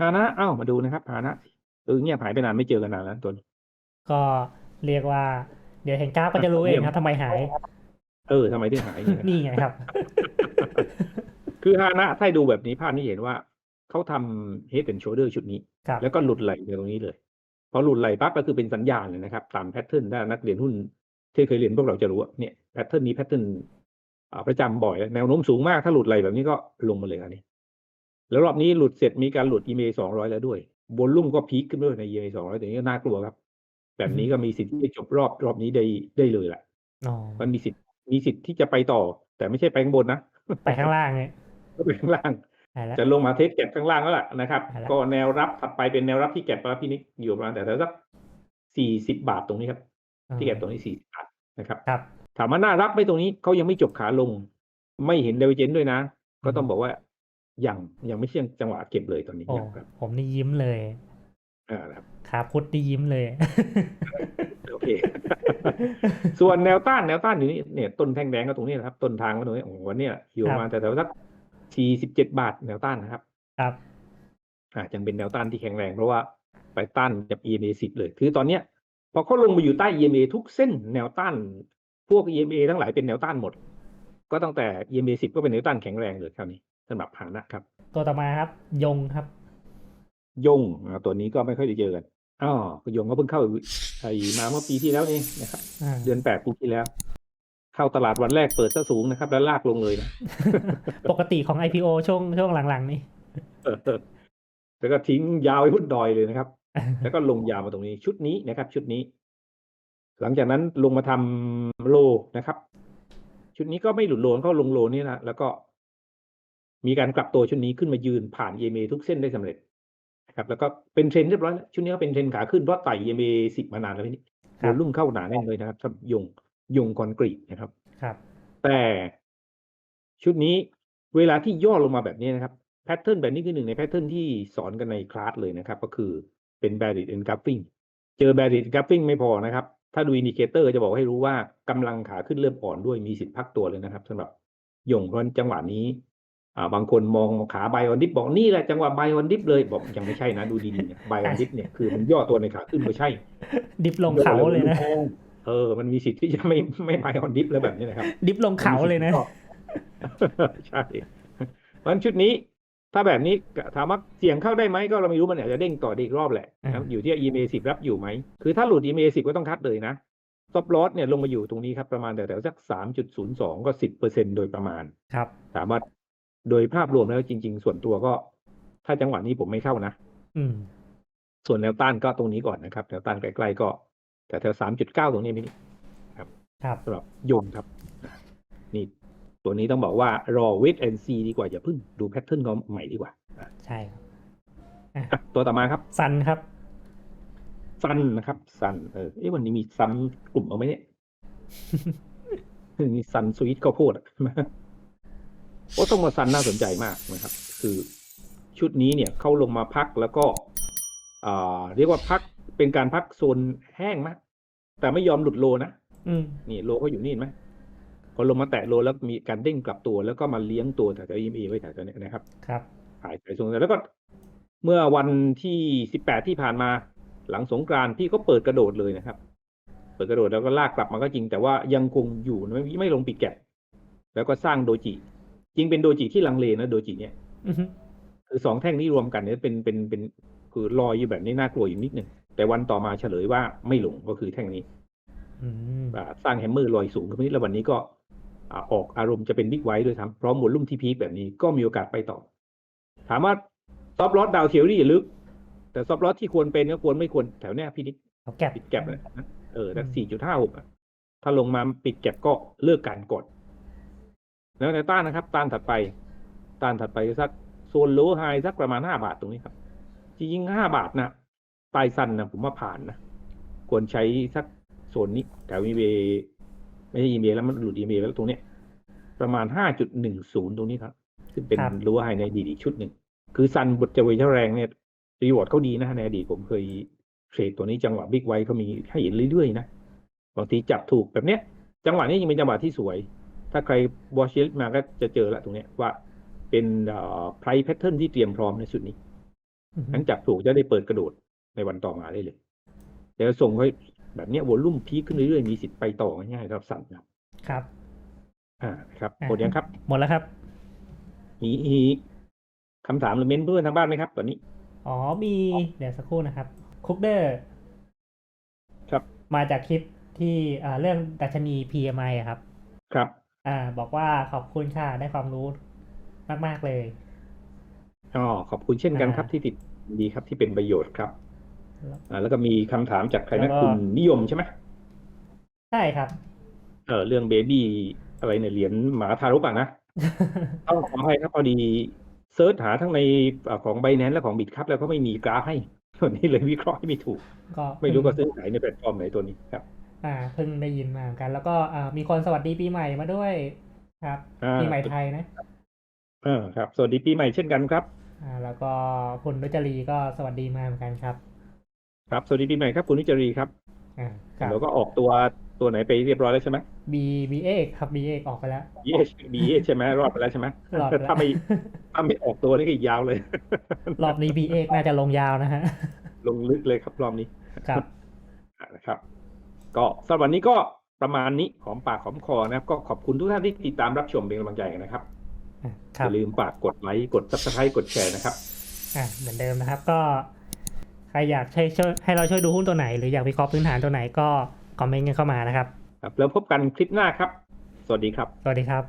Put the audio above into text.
ฮานะเอ้ามาดูนะครับฮานะเออเงียบหายไปนานไม่เจอกันนานแล้วตัวนี้ก็เรียกว่า เดี๋ยวเห็นกราฟก็จะรู้เองครับทำไมหาย เออทำไมถึงหายเนี่ยนี่ไงครับ คือฮานะถ้าดูแบบนี้ภาพนี้เห็นว่าเขาทำ head and shoulder ชุดนี้ครับแล้วก็หลุดไหลในตรงนี้เลย พอหลุดไหลปั๊บก็คือเป็นสัญญาณเลยนะครับ ตามแพทเทิร์นถ้านักเรียนหุ้นที่เคยเรียนพวกเราจะรู้ว่าเนี่ยแพทเทิร์นนี้แพทเทิร์นประจำบ่อยแล้วแนวโน้มสูงมากถ้าหลุดไหลแบบนี้ก็ลงมาเลยอันนี้ แล้วรอบนี้หลุดเสร็จมีการหลุด EMA สองร้อยแล้วด้วย บนลุ่มก็พีคขึ้นด้วยใน EMA สองร้อยแต่นี้ก็น่ากลัวครับ แบบนี้ก็มีสิทธิ์ที่จะจบรอบรอบนี้ได้ได้เลยแหละอ๋อมันมีสิทธิ์มีสิทธิ์ที่จะไปต่อ แต่ไม่ใช่ไปข้างบนนะไปข้างล่างเนี่ยก็ไปข้างล่างหายแล้วจะลงมาเทสแก็บข้างล่างแล้วล่ะนะครับเอาละก็แนวรับถัดไปเป็นแนวรับที่แก็บแล้วพี่นิกอยู่ประมาณแต่สักสี่สิบาทตรงนี้ครับ ที่แก็บตรงนี้สี่สิบาทนะครับครับ ถามว่าน่ารับไหมตรงนี้เขายังไม่จบขาลง ไม่เห็นเดเวเจนด้วยนะ ก็ต้องบอกว่า ยังยังไม่ใช่จังหวะเก็บเลยตอนนี้โอ้ยังครับผมนี่ยิ้มเลยอ่านะครับขาพุทธนี่ยิ้มเลยโอเค ส่วนแนวต้านแนวต้านอยู่นี่เนี่ยต้นแท่งแดงก็ตรงนี้นะครับ ต้นทางก็ตรงนี้โอ้โหวันเนี้ยอยู่ประมาณแต่แถวสักสี่สิบเจ็ดบาทแนวต้านนะครับ ครับอาจจะเป็นแนวต้านที่แข็งแรงเพราะว่าไปต้านกับ EMA 10เลย คือตอนเนี้ยพอเขาลงมาอยู่ใต้ EMA ทุกเส้นแนวต้าน พวก EMA ทั้งหลายเป็นแนวต้านหมด ก็ตั้งแต่ EMA 10ก็เป็นแนวต้านแข็งแรงเลยคราวนี้ สำหรับหานะครับ ตัวต่อมาครับ ยงครับ ยงอ่าตัวนี้ก็ไม่ค่อยได้เจอกันอ๋อก็ยงก็เพิ่งเข้าไอ้มาเมื่อปีที่แล้วเองนะครับอ่าเดือนแปดปีที่แล้ว เข้าตลาดวันแรกเปิดซะสูงนะครับ แล้วลากลงเลยนะปกติของ IPO ช่วงช่วงหลังๆ นี่เออแล้วก็ทิ้งยาวไปพุ่นดอยเลยนะครับ แล้วก็ลงยาวมาตรงนี้ชุดนี้นะครับ ชุดนี้ หลังจากนั้นลงมาทำโลนะครับ ชุดนี้ก็ไม่หลุดโลเขาลงโลนี่นะแล้วก็ มีการกลับตัวชุดนี้ขึ้นมายืนผ่าน EMA ทุกเส้นได้สำเร็จนะครับแล้วก็เป็นเทรนด์เรียบร้อยแล้วชุดนี้ก็เป็นเทรนด์ขาขึ้นเพราะไต่ EMA สิบมานานแล้วพี่นี่ครัวบอลุ่มเข้าหนาแน่นเลยนะครับสำหรับยงยงคอนกรีตนะครับครับแต่แต่ชุดนี้เวลาที่ย่อลงมาแบบนี้นะครับแพทเทิร์นแบบนี้คือหนึ่งในแพทเทิร์นที่สอนกันในคลาสเลยนะครับ ก็คือเป็น b a r r i e r engulfing เจอ b a r r i e r engulfing ไม่พอนะครับ ถ้าดูอินดิเคเตอร์จะบอกให้รู้ว่ากำลังขาขึ้นเริ่มอ่อนด้วยมีสิทธิ์พักตัวเลยนะครับสำหรับยงเพราะฉะนั้นจังหวะนี้อ่า บางคนมองขาไบออนดิฟบอกนี่แหละจังหวะไบออนดิฟเลยบอกยังไม่ใช่นะดูดีๆนะไบออนดิฟเนี่ยคือมันย่อตัวในขาขึ้นไม่ใช่ ดิฟลงเขาเลยนะเออ มันมีสิทธิ์ที่จะไม่ไม่ไบออนดิฟแล้วแบบนี้นะครับ ดิฟลงเขาเลยนะใช่เพราะฉะนั้นชุดนี้ ถ้าแบบนี้ถามว่าเสี่ยงเข้าได้ไหมก็เราไม่รู้มันอาจจะเด้งต่อได้อีกรอบแหละนะครับอ่าอยู่ที่ EMA 10รับอยู่ไหมคือถ้าหลุด EMA 10ก็ต้องคัดเลยนะซอฟลอสเนี่ยลงมาอยู่ตรงนี้ครับประมาณแถวๆสัก3.02ก็10%โดยประมาณครับถามว่า โดยภาพรวมแล้วจริง ๆ ส่วนตัวก็ ถ้าจังหวะนี้ผมไม่เข้านะอืม ส่วนแนวต้านก็ตรงนี้ก่อนนะครับแนวต้านใกล้ๆก็แต่แถว3.9ตรงนี้นี่ครับสำหรับโยงครับอะนี่ตัวนี้ต้องบอกว่ารอเวทแอนซีดีกว่าอย่าเพิ่งดูแพทเทิร์นเขาใหม่ดีกว่าอะใช่ครับอะอะตัวต่อมาครับ ซันครับ ซันนะครับ ซันเออเอ๊ะวันนี้มีซ้ำกลุ่มเอาไหมเนี่ยมีซันสวีทข้าวโพด อะโอ้ต้องมาซันน่าสนใจมากนะครับ คือชุดนี้เนี่ยเขาลงมาพักแล้วก็อ่าเรียกว่าพักเป็นการพักโซนแห้งมากแต่ไม่ยอมหลุดโลนะอืมนี่โลเขาอยู่นี่เห็นไหมพอลงมาแตะโลแล้วมีการเด้งกลับตัว แล้วก็มาเลี้ยงตัวแถวๆ EMA ไว้แถวๆเนี้ยนะครับ ครับขายขายส่งแล้วก็เมื่อวันที่สิบแปดที่ผ่านมาหลังสงกรานต์พี่ก็เปิดกระโดดเลยนะครับ เปิดกระโดดแล้วก็ลากกลับมาก็จริง แต่ว่ายังคงอยู่ไม่ไม่ลงปิดแกะแล้วก็สร้างโดจิ จริงเป็นโดจิที่ลังเลนะโดจิเนี่ยอือฮึคือสองแท่งนี้รวมกันเนี่ยเป็นเป็นเป็นคือลอยอยู่แบบนี้น่ากลัวอยู่นิดหนึ่งแต่วันต่อมาเฉลยว่าไม่ลงก็คือแท่งนี้อืมอ่าสร้างแฮมเมอร์ลอยสูงขึ้นมานิดแล้ววันนี้ก็อ่าออกอารมณ์จะเป็นบิ๊กไวท์ด้วยครับเพราะหมวดลุ่มที่พีคแบบนี้ก็มีโอกาสไปต่อ ถามว่าซอฟต์ลอสดาวเทียรี่ลึก แต่ซอฟต์ลอสที่ควรเป็นก็ควรไม่ควรแถวเนี้ยพี่นิกเขาแก็บปิดแก็บเลยนะเออสักอืมสี่จุดห้าหกถ้าลงมาปิดแก็บก็เลิกการกด แล้วในต้านนะครับต้านถัดไปต้านถัดไปสักโซนโลไฮสักประมาณห้าบาทตรงนี้ครับ จริงๆห้าบาทนะปลายสั้นนะผมว่าผ่านนะควรใช้สักโซนนี้แถวอีเไม่ใช่อีเมแล้วมันหลุดอีเมแล้วตรงเนี้ยประมาณห้าจุดหนึ่งศูนย์ตรงนี้ครับซึ่งเป็นครับรั้วไฮในอดีตอีกชุดหนึ่ง คือซันบทจะเวทแรงเนี่ยรีวอร์ดเขาดีนะในอดีตผมเคยเทรดตัวนี้จังหวะบิ๊กไวเขามีให้เห็นเรื่อยๆนะบางทีจับถูกแบบเนี้ย จังหวะนี้ยังเป็นจังหวะที่สวย ถ้าใครวอชลิสมาก็จะเจอละตรงเนี้ยว่าเป็นเอ่อไพรแพทเทิร์นที่เตรียมพร้อมในชุดนี้อือฮึหลังจากปลูกจะได้เปิดกระโดดในวันต่อมาได้เลย แต่ส่งให้แบบเนี้ยวอลุ่มพีคขึ้นเรื่อยๆ มีสิทธิ์ไปต่อง่ายๆสำหรับสัตว์นะครับ ครับ อ่าครับอะหมดยังครับ หมดแล้วครับ มีมีคำถามหรือเม้นเพื่อนทางบ้านไหมครับตอนนี้ อ๋อมีเดี๋ยวสักครู่นะครับคุกเดอร์ครับ มาจากคลิปที่อ่าเรื่องดัชนี PMI อะครับ ครับ อ่า บอกว่าขอบคุณค่ะได้ความรู้มาก ๆ เลยอ๋อขอบคุณเช่นกันอ่าครับที่ติดดีครับที่เป็นประโยชน์ครับอ่าแล้วก็มีคำถามจากใครแล้นะวก็คุณนิยมใช่ไหมใช่ครับ เออเรื่องเบบี้อะไรเนี่ยเหรียญหมาทารกอะนะต้องขออภัยครับพอดีเซิร์ชหาทั้งในอ่าของไบแนนและของบิตครับแล้วก็ไม่มีกราฟให้ส่วนนี้เลยวิเคราะห์ให้ไม่ถูกก็ไม่รู้เพิ่ว่างซื้อขายในแพลตฟอร์มไหนตัวนี้ครับ อ่าเพิ่งได้ยินมาเหมือนกัน แล้วก็อ่ามีคนสวัสดีปีใหม่มาด้วยครับอ่าปีใหม่ไทยนะเออครับ สวัสดีปีใหม่เช่นกันครับ อ่า แล้วก็คุณรุจรีก็สวัสดีมาเหมือนกันครับ ครับสวัสดีปีใหม่ครับคุณนิจรีครับอ่าครับเราก็ออกตัวตัวไหนไปเรียบร้อยแล้วใช่ไหม B B เอกครับ B เอกออกไปแล้ว B H B H ใช่ไหมรอดไปแล้วใช่ไหมรอดไปแล้วถ้าไม่ถ้าไม่ออกตัวนี่ก็อีกยาวเลย รอบนี้ B เอกน่าจะลงยาวนะฮะ ลงลึกเลยครับรอบนี้ ครับนะครับ ก็สำหรับวันนี้ก็ประมาณนี้หอมปากหอมคอนะครับ ก็ขอบคุณทุกท่านที่ติดตามรับชมเป็นกำลังใจกันนะครับอะคอรับย่าลืมฝากกดไลค์กดซับสไครต์กดแชร์นะครับอะเหมือนเดิมนะครับก็ใครอยากให้ช่วยให้เราช่วยดูหุ้นตัวไหน หรืออยากวิเคราะห์พื้นฐานตัวไหนก็คอมเมนต์กันเข้ามานะครับ ครับ แล้วพบกันคลิปหน้าครับ สวัสดีครับ สวัสดีครับ